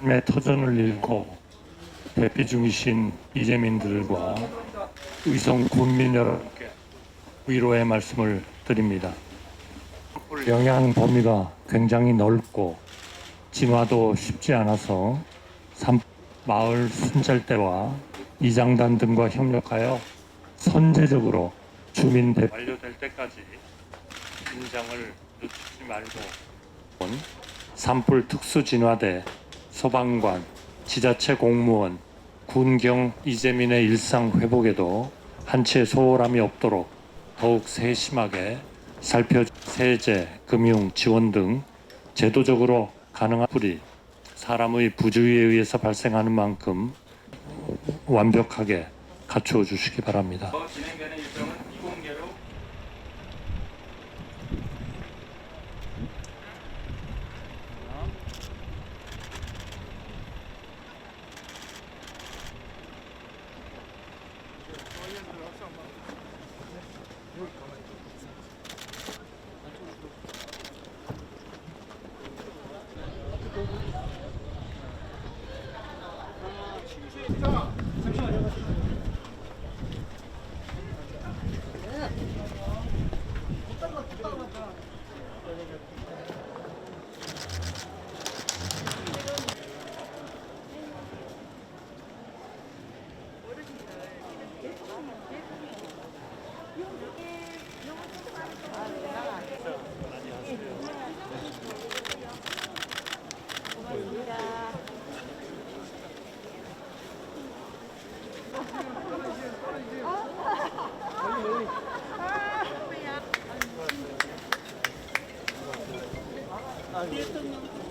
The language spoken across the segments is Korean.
매 터전을 잃고 대피 중이신 이재민들과 의성 군민 여러분께 위로의 말씀을 드립니다. 영향 범위가 굉장히 넓고 진화도 쉽지 않아서 삼- 마을 순찰대와 이장단 등과 협력하여 선제적으로 주민 대 완료될 때까지 긴장을 늦추지 말고 산불 특수 진화대 소방관 지자체 공무원 군경 이재민의 일상 회복에도 한치의 소홀함이 없도록 더욱 세심하게 살펴 세제, 금융, 지원 등 제도적으로 가능한 불이 사람의 부주의에 의해서 발생하는 만큼 완벽하게 갖추어 주시기 바랍니다. 아, 예.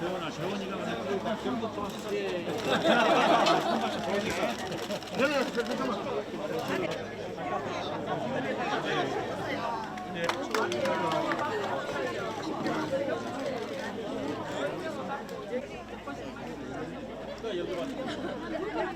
재원아, 재원이가 그냥 처음부터 여기 왔